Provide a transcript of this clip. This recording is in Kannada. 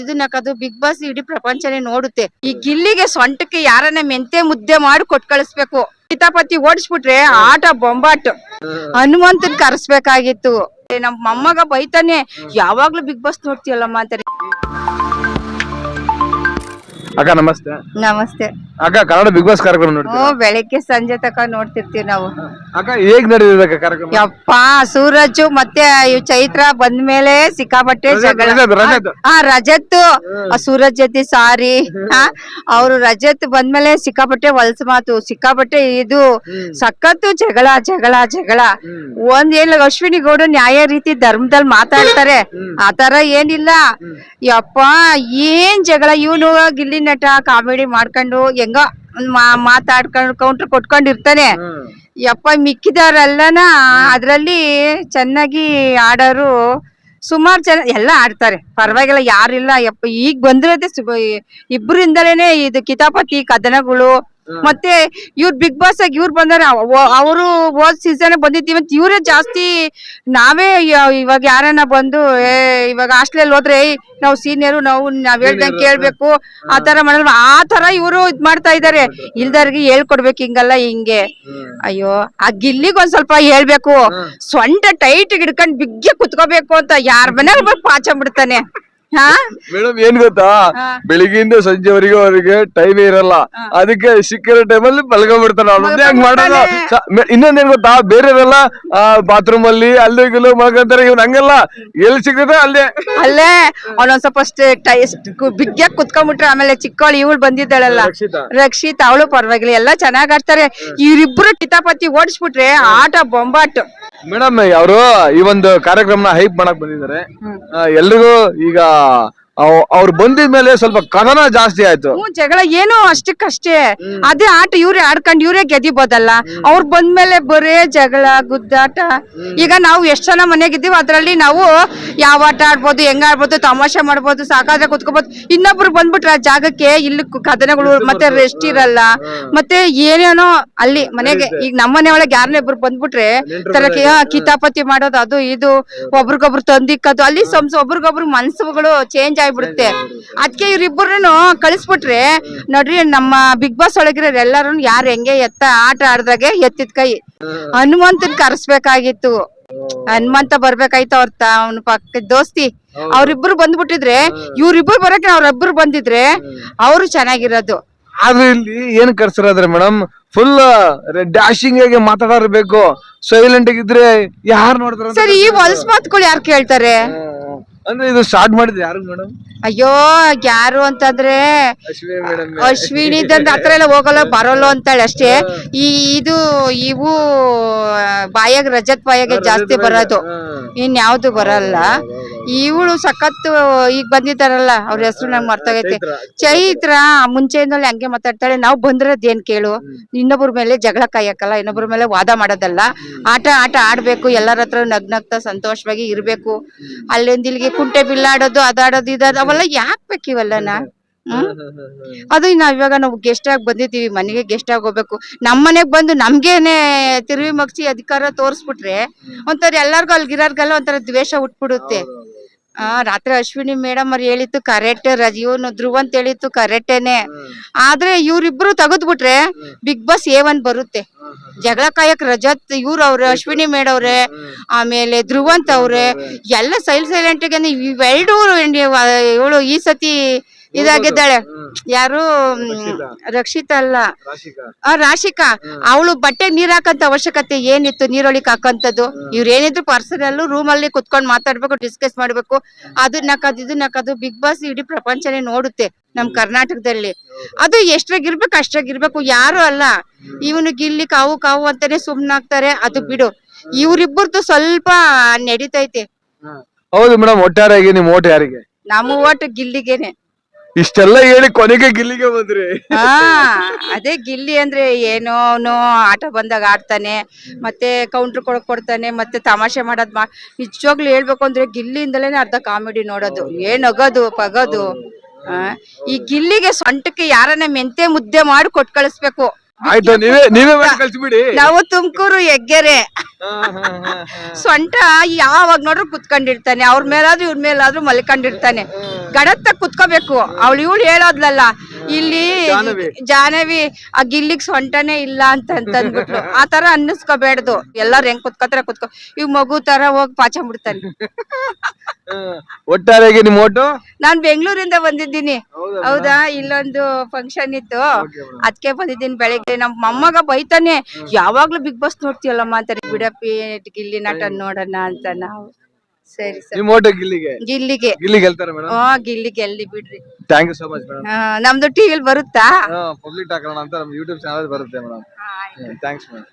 ಇದನ್ನಕದು ಬಿಗ್ ಬಾಸ್ ಇಡೀ ಪ್ರಪಂಚನೇ ನೋಡುತ್ತೆ. ಈ ಗಿಲ್ಲಿಗೆ ಸೊಂಟಕ್ಕೆ ಯಾರನ್ನ ಮೆಂತೆ ಮುದ್ದೆ ಮಾಡಿ ಕೊಟ್ ಕಳಿಸ್ಬೇಕು. ಕಿತಾಪತಿ ಓಡಿಸ್ಬಿಟ್ರೆ ಆಟ ಬೊಂಬಾಟ್. ಹನುಮಂತನ್ ಕರೆಸ್ಬೇಕಾಗಿತ್ತು. ನಮ್ ಮೊಮ್ಮಗ ಬೈತಾನೆ, ಯಾವಾಗ್ಲೂ ಬಿಗ್ ಬಾಸ್ ನೋಡ್ತೀಯಲ್ಲಮ್ಮ ಅಂತಾರೆ ಅಕ್ಕ ನಮಸ್ತೆ. ನಮಸ್ತೆ. ಅಕ್ಕ ಕನ್ನಡ ಬಿಗ್ ಬಾಸ್ ಕಾರ್ಯಕ್ರಮ ಬೆಳಿಗ್ಗೆ ಸಂಜೆ ತಕ ನೋಡ್ತಿರ್ತೀವಿ ನಾವು. ಅಕ್ಕ ಹೇಗ್ ನಡೆದಿದೆ ಅಕ್ಕ ಕಾರ್ಯಕ್ರಮ? ಯಪ್ಪ ಸೂರಜ್ ಮತ್ತೆ ಇವ್ ಚೈತ್ರ ಬಂದ್ಮೇಲೆ ಸಿಕ್ಕಾಪಟ್ಟೆ ರಜತ್, ಜಗಳ. ರಜತ್, ರಜತ್. ಆ ರಜತ್ ಆ ಸೂರಜ್ ಜೊತೆ ಸಾರಿ. ಅವ್ರು ರಜತ್ ಬಂದ್ಮೇಲೆ ಸಿಕ್ಕಾಪಟ್ಟೆ ಹೊಲ್ಸ್ ಮಾತು. ಸಿಕ್ಕಾಪಟ್ಟೆ ಇದು ಸಖತ್ತು ಜಗಳ ಜಗಳ ಜಗಳ. ಒಂದ್ ಏನ್ ಅಶ್ವಿನಿ ಗೌಡ ನ್ಯಾಯ ರೀತಿ ಧರ್ಮದಲ್ಲಿ ಮಾತಾಡ್ತಾರೆ. ಆತರ ಏನಿಲ್ಲ. ಯಪ್ಪ ಏನ್ ಜಗಳ. ಇವನು ಗಿಲ್ಲಿ ನಟ ಕಾಮಿಡಿ ಮಾಡ್ಕೊಂಡು ಹೆಂಗ ಮಾತಾಡ್ಕೊಂಡು ಕೌಂಟರ್ ಕೊಟ್ಕೊಂಡಿರ್ತಾನೆ. ಯಪ್ಪ ಮಿಕ್ಕಿದವರೆಲ್ಲನ ಅದ್ರಲ್ಲಿ ಚೆನ್ನಾಗಿ ಆಡೋರು ಸುಮಾರು ಜನ ಎಲ್ಲ ಆಡ್ತಾರೆ. ಪರವಾಗಿಲ್ಲ ಯಾರಿಲ್ಲ. ಯಪ್ಪ ಈಗ ಬಂದಿರೋದೇ ಇಬ್ಬರಿಂದಲೇನೆ ಇಬ್ರಿಂದಲೇನೆ ಇದು ಕಿತಾಪತಿ ಕದನಗಳು ಮತ್ತೆ ಇವ್ರ ಬಿಗ್ ಬಾಸ್ ಆಗಿ ಇವ್ರು ಬಂದಾರೆ. ಅವರು ಹೋದ್ ಸೀಸನ್ ಬಂದಿದ್ದೀವಿ ಅಂತ ಇವರೇ ಜಾಸ್ತಿ ನಾವೇ ಇವಾಗ ಯಾರನ್ನ ಬಂದು ಏ ಇವಾಗ ಹಾಸ್ಟೆಲ್ ಹೋದ್ರೆ ನಾವು ಸೀನಿಯರು ನಾವು ನಾವ್ ಹೇಳ್ದಂಗೆ ಕೇಳ್ಬೇಕು. ಆ ತರ ಮಾಡಲ್ ಆ ತರ ಇವರು ಇದ್ ಮಾಡ್ತಾ ಇದಾರೆ. ಇಲ್ದವ್ರಿಗೆ ಹೇಳ್ಕೊಡ್ಬೇಕು ಹಿಂಗಲ್ಲ ಹಿಂಗೆ. ಅಯ್ಯೋ ಆ ಗಿಲ್ಲಿಗ್ ಒಂದ್ ಸ್ವಲ್ಪ ಹೇಳ್ಬೇಕು. ಸೊಂಟ ಟೈಟ್ ಹಿಡ್ಕೊಂಡ್ ಬಿಗ್ಗೆ ಕುತ್ಕೋಬೇಕು ಅಂತ ಯಾರ ಮನೇಲಿ ಬಂದು ಪಾಚಂಬಿಡ್ತಾನೆ. ಹಾ ಮೇಡಮ್ ಏನ್ ಗೊತ್ತಾ. ಬೆಳಿಗ್ಗೆಯಿಂದ ಸಂಜೆವರೆಗೂ ಅವರಿಗೆ ಟೈಮ್ ಇರಲ್ಲ. ಅದಕ್ಕೆ ಸಿಕ್ಕಿರೋ ಟೈಮಲ್ಲಿ ಮಲ್ಕೊಂಡ್ಬಿಡ್ತಾನೆ ಅವ್ನು ಹಂಗ್ ಮಾಡಲ್ಲ ಇನ್ನೊಂದೇನ್ ಗೊತ್ತಾ? ಬೇರೆಯವರೆಲ್ಲ ಬಾತ್ರೂಮ್ ಅಲ್ಲಿ ಅಲ್ಲಿ ಗಿಲ್ಲು ಮಲ್ಕೊಂತಾರೆ ಇವ್ನ ಹಂಗಲ್ಲ. ಎಲ್ಲಿ ಸಿಗುತ್ತೆ ಅಲ್ಲೇ. ಅಲ್ಲೇ. ಅವನೊಂದ್ ಸ್ವಲ್ಪ ಬಿಗ್ಗೆ ಕುತ್ಕೊಂಡ್ಬಿಟ್ರೆ ಆಮೇಲೆ ಚಿಕ್ಕವಳು ಇವಳು ಬಂದಿದ್ದಾಳಲ್ಲ. ರಕ್ಷಿತ. ರಕ್ಷಿತ್ ಅವಳು ಪರವಾಗಿಲ್ಲ. ಎಲ್ಲ ಚೆನ್ನಾಗ್ ಆಡ್ತಾರೆ. ಇವ್ರಿಬ್ರು ಕಿತಾಪತಿ ಓಡಿಸ್ಬಿಟ್ರೆ ಆಟ ಬೊಂಬಾಟ್. ಮೇಡಮ್ ಅವರು ಈ ಒಂದು ಕಾರ್ಯಕ್ರಮನ ಹೈಪ್ ಮಾಡಕ್ ಬಂದಿದ್ದಾರೆ. ಆ, ಎಲ್ರಿಗೂ ಈಗ ಅವ್- ಬಂದಿದ ಮೇಲೆ ಸ್ವಲ್ಪ ಕದನ ಜಾಸ್ತಿ ಆಯ್ತು. ಜಗಳ ಏನು ಅಷ್ಟಕ್ಕಷ್ಟೇ. ಅದೇ ಆಟ ಇವ್ರೆ ಆಡ್ಕೊಂಡ್ ಇವ್ರೇ ಗೆದಿಬೋದಲ್ಲ. ಅವ್ರು ಬಂದ್ಮೇಲೆ ಬರೇ ಜಗಳ ಗುದ್ದಾಟ. ಈಗ ನಾವು ಎಷ್ಟ್ ಜನ ಮನೆಗಿದ್ದೀವಿ ಅದ್ರಲ್ಲಿ ನಾವು ಯಾವ ಆಟ ಆಡ್ಬೋದು ಹೆಂಗ ಆಡ್ಬೋದು ತಮಾಷೆ ಮಾಡ್ಬೋದು ಸಾಕಾದ್ರೆ ಕುತ್ಕೋಬಹುದು ಇನ್ನೊಬ್ರು ಬಂದ್ಬಿಟ್ರೆ ಆ ಜಾಗಕ್ಕೆ ಇಲ್ಲಿ ಕು- ಕದನಗಳು ಮತ್ತೆ ರೆಸ್ಟ್ ಇರಲ್ಲ. ಮತ್ತೆ ಏನೇನೋ ಅಲ್ಲಿ ಮನೆಗೆ ಈಗ ನಮ್ಮ ಮನೆ ಒಳಗೆ ಯಾರನ್ನ ಇಬ್ರು ಬಂದ್ಬಿಟ್ರೆ ತರ ಕಿತಾಪತಿ ಮಾಡೋದು ಅದು ಇದು ಒಬ್ರಿಗೊಬ್ರು ತಂದಿಕ್ಕದು ಅಲ್ಲಿ ಸಂಸ ಒಬ್ರಿಗೊಬ್ರು ಮನ್ಸುಗಳು ಚೇಂಜ್ ಆಗ್ಬಿಡುತ್ತೆ. ಅದಕ್ಕೆ ಇವ್ರಿಬ್ಬರನ್ನು ಕಳಿಸ್ಬಿಟ್ರೆ ನೋಡ್ರಿ ನಮ್ಮ ಬಿಗ್ ಬಾಸ್ ಒಳಗಿರೋ ಎಲ್ಲರೂ ಯಾರು ಹೆಂಗೆ ಎತ್ತ ಆಟ ಆಡ್ದಾಗೆ ಎತ್ತಿದ ಕೈ. ಹನುಮಂತನ್ ಕರ್ಸ್ಬೇಕಾಗಿತ್ತು. ಹನುಮಂತ ಬರ್ಬೇಕಾಯ್ತು ಅವ್ರ ಅವ್ನ ಪಕ್ಕ ದೋಸ್ತಿ. ಅವ್ರಿಬ್ರು ಬಂದ್ಬಿಟ್ಟಿದ್ರೆ ಇವ್ರಿಬ್ರು ಬರಕ್ಕೆ ಅವ್ರಿಬ್ರು ಬಂದಿದ್ರೆ ಅವರು ಚೆನ್ನಾಗಿರೋದು. ಆದ್ರೆ ಇಲ್ಲಿ ಏನ್ ಕರ್ಸಿರೋದ್ರೆ ಮೇಡಮ್? ಫುಲ್ ಡ್ಯಾಶಿಂಗ್ ಆಗಿ ಮಾತಾಡಬೇಕು ಸೈಲೆಂಟ್ ಆಗಿದ್ರೆ ಯಾರು ನೋಡಿದ್ರೆ ಸರಿ ಈ ಹೊಲ್ಸ್ ಮಾತುಗಳು ಯಾರು ಕೇಳ್ತಾರೆ? ಅಂದ್ರೆ ಇದು ಸ್ಟಾರ್ಟ್ ಮಾಡಿದ್ರೆ ಯಾರು ಮೇಡಮ್ ಅಯ್ಯೋ ಯಾರು ಅಂತಂದ್ರೆ ಅಶ್ವಿನಿ ಮೇಡಮ್ ಅಶ್ವಿನಿದಂತ ಹತ್ರ ಎಲ್ಲ ಹೋಗಲ್ಲ ಬರೋಲ್ಲ ಅಂತಾಳೆ ಅಷ್ಟೇ. ಈ ಇದು ಇವು ಬಾಯಾಗ ರಜತ್ ಬಾಯಾಗ ಜಾಸ್ತಿ ಬರೋದು. ಇನ್ಯಾವ್ದು ಬರಲ್ಲ. ಇವಳು ಸಖತ್ತು ಈಗ ಬಂದಿದ್ದಾರಲ್ಲ ಅವ್ರ ಹೆಸರು ನಂಗೆ ಮರ್ತೋಗೈತೆ. ಚೈತ್ರ ಮುಂಚೆಯಿಂದಲೇ ಹಂಗೆ ಮಾತಾಡ್ತಾಳೆ. ನಾವು ಬಂದ್ರದ್ ಏನ್ ಕೇಳು? ಇನ್ನೊಬ್ರ ಮೇಲೆ ಜಗಳ ಕಾಯಕ್ಕಲ್ಲ ಇನ್ನೊಬ್ರ ಮೇಲೆ ವಾದ ಮಾಡೋದಲ್ಲ. ಆಟ ಆಟ ಆಡ್ಬೇಕು ಎಲ್ಲರ ಹತ್ರ ನಗ್ನಗ್ತಾ ಸಂತೋಷವಾಗಿ ಇರ್ಬೇಕು. ಅಲ್ಲಿಂದ ಇಲ್ಲಿಗೆ ಕುಂಟೆ ಬಿಲ್ಲಾಡೋದು ಅದಾಡೋದು ಇದಾದ ಅವೆಲ್ಲ ಯಾಕ್ ಬೇಕು ಇವೆಲ್ಲನ? ಹ್ಮ್. ಅದು ನಾವ್ ಇವಾಗ ನಾವು ಗೆಸ್ಟ್ ಆಗಿ ಬಂದಿದ್ದೀವಿ ಮನೆಗೆ ಗೆಸ್ಟ್ ಆಗಿ ಹೋಗ್ಬೇಕು. ನಮ್ ಮನೆಗ್ ಬಂದು ನಮ್ಗೇನೆ ತಿರುವಿ ಮಗ್ಸಿ ಅಧಿಕಾರ ತೋರ್ಸ್ಬಿಟ್ರೆ ಒಂಥರ ಎಲ್ಲಾರ್ಗು ಅಲ್ಗಿರೋರ್ಗೆಲ್ಲ ಒಂಥರ ದ್ವೇಷ ಉಟ್ಬಿಡುತ್ತೆ. ಆ ರಾತ್ರಿ ಅಶ್ವಿನಿ ಮೇಡಮ್ ಅವ್ರು ಹೇಳಿತ್ತು ಕರೆಕ್ಟ್ ರಜೀವನ್ ಇವನು ಧ್ರುವ ಅಂತ ಹೇಳಿತ್ತು ಕರೆಕ್ಟೇನೆ ಆದ್ರೆ ಇವ್ರಿಬ್ರು ತೆಗೆದ್ಬಿಟ್ರೆ ಬಿಗ್ ಬಾಸ್ ಎ ಒನ್ ಬರುತ್ತೆ. ಜಗಳ ಕಾಯಕ್ ರಜತ್ ಇವ್ರು ಅವ್ರೆ ಅಶ್ವಿನಿ ಮೇಡವ್ರೆ ಆಮೇಲೆ ಧ್ರುವಂತ್ ಅವ್ರೆ ಎಲ್ಲ ಸೈಲ್ ಸೈಲೆಂಟ್ ಇವೆರಡು ಇವಳು ಈ ಸತಿ ಇದಾಗಿದ್ದಾಳೆ. ಯಾರು ರಕ್ಷಿತ. ಅಲ್ಲ. ರಾಶಿಕಾ. ಅವಳು ಬಟ್ಟೆ ನೀರ್ ಹಾಕಂತ ಅವಶ್ಯಕತೆ ಏನಿತ್ತು ನೀರೊಳಿಕ್ ಹಾಕಂತದ್ದು ಇವ್ರ ಏನಿದ್ರು ಪರ್ಸನಲ್ ರೂಮ್ ಅಲ್ಲಿ ಕುತ್ಕೊಂಡ್ ಮಾತಾಡ್ಬೇಕು ಡಿಸ್ಕಸ್ ಮಾಡ್ಬೇಕು. ಅದನ್ನ ನಕ್ಕದು ಇದನ್ನ ನಕ್ಕದು ಬಿಗ್ ಬಾಸ್ ಇಡೀ ಪ್ರಪಂಚನೇ ನೋಡುತ್ತೆ ನಮ್ ಕರ್ನಾಟಕದಲ್ಲಿ. ಅದು ಎಷ್ಟ್ರಾಗಿರ್ಬೇಕು ಅಷ್ಟ್ರಾಗಿರ್ಬೇಕು ಯಾರು ಅಲ್ಲ. ಇವನು ಗಿಲ್ಲಿ ಕಾವು ಕಾವು ಅಂತಾನೆ ಸುಮ್ನಾಗ್ತಾರೆ ಅದು ಬಿಡು. ಇವ್ರಿಬ್ಬರದು ಸ್ವಲ್ಪ ನಡೀತೈತೆ. ಹೌದು ಮೇಡಮ್ ಒಟ್ಟಾರೆಯಾಗಿ ನಿಮ್ ಓಟ್ ಯಾರಿಗೆ? ನಮ್ಮ ಓಟ್ ಗಿಲ್ಲಿಗೆನೆ. ಇಷ್ಟೆಲ್ಲ ಹೇಳಿ ಕೊನೆಗೆ ಗಿಲ್ಲಿಗೆ ಬಂದ್ರಿ. ಹಾ ಅದೇ ಗಿಲ್ಲಿ ಅಂದ್ರೆ ಏನು ಅವನು ಆಟ ಬಂದಾಗ ಆಡ್ತಾನೆ ಮತ್ತೆ ಕೌಂಟರ್ ಕೊಡಕ್ ಕೊಡ್ತಾನೆ ಮತ್ತೆ ತಮಾಷೆ ಮಾಡೋದ್ ಮಾ ನಿಜವಾಗ್ಲೂ ಹೇಳ್ಬೇಕು ಅಂದ್ರೆ ಗಿಲ್ಲಿಯಿಂದಲೇ ಅರ್ಧ ಕಾಮಿಡಿ ನೋಡೋದು. ಏನ್ ಅಗೋದು ಪಗೋದು. ಆ, ಈ ಗಿಲ್ಲಿಗೆ ಸೊಂಟಕ್ಕೆ ಯಾರನ್ನ ಮೆಂತೆ ಮುದ್ದೆ ಮಾಡಿ ಕೊಟ್ ಕಳಿಸ್ಬೇಕು. ಆಯ್ತು ನೀವೇ ನೀವೇ ಕಳ್ಸಿಬಿಡಿ. ನಾವು ತುಮಕೂರು ಹೆಗ್ಗೆರೆ. ಸೊಂಟ ಯಾವಾಗ ನೋಡ್ರು ಕುತ್ಕೊಂಡಿರ್ತಾನೆ. ಅವ್ರ ಮೇಲಾದ್ರೂ ಇವ್ರ ಮೇಲಾದ್ರೂ ಮಲ್ಕೊಂಡಿರ್ತಾನೆ. ಗಡತ್ತ ಕುತ್ಕೋಬೇಕು. ಅವಳು ಇವಳು ಹೇಳೋದ್ಲಲ್ಲ ಇಲ್ಲಿ ಜಾನವಿ ಆ ಗಿಲ್ಲಿಗ್ ಸೊಂಟನೆ ಇಲ್ಲ ಅಂತ ಅಂತಂದ್ಬಿಟ್ಲು. ಆ ತರ ಅನ್ನಿಸ್ಕೋಬೇಡ್ದು. ಎಲ್ಲಾರು ಹೆಂಗ್ ಕುತ್ಕೋತಾರ ಕುತ್ಕೋ. ಇವ್ ಮಗು ತರ ಹೋಗಿ ಪಾಚಂಬಿಡ್ತಾನೆ ಒಟ್ಟಾರೆಗೆ ನಿಮ್ ಓಟು? ನಾನ್ ಬೆಂಗಳೂರಿಂದ ಬಂದಿದ್ದೀನಿ. ಹೌದಾ ಇಲ್ಲೊಂದು ಫಂಕ್ಷನ್ ಇತ್ತು. ಅದಕ್ಕೆ ಬಂದಿದ್ದೀನಿ ಬೆಳಿಗ್ಗೆ. ನಮ್ ಮೊಮ್ಮಗ ಬೈತಾನೆ ಯಾವಾಗ್ಲೂ ಬಿಗ್ ಬಾಸ್ ನೋಡ್ತೀವಲ್ಲಮ್ಮ ಅಂತಾರೆ. ಬಿಡಪ್ಪಿ ಗಿಲ್ಲಿ ನಟ ನೋಡೋಣ ಅಂತ ನಾವು. ಸರಿ ಸರ್. ನಿಮ್ ಓಟು ಗಿಲ್ಲಿಗೆ? ಗಿಲ್ಲಿಗೆ. ಗಿಲ್ಲಿ ಗೆಲ್ತಾರೆ ಮೇಡಮ್ ಹಾ ಗಿಲ್ಲಿಗೆ ಎಲ್ಲಿ ಬಿಡ್ರಿ. Thank you so much madam ಆ, ನಮ್ದು ಟಿವಿಲ್ ಬರುತ್ತಾ? ಪಬ್ಲಿಕ್ ಹಾಕೋಣ ಅಂತ ನಮ್ ಯೂಟ್ಯೂಬ್ ಚಾನಲ್ ಬರುತ್ತೆ ಮೇಡಮ್ ಥ್ಯಾಂಕ್ಸ್ ಮೇಡಮ್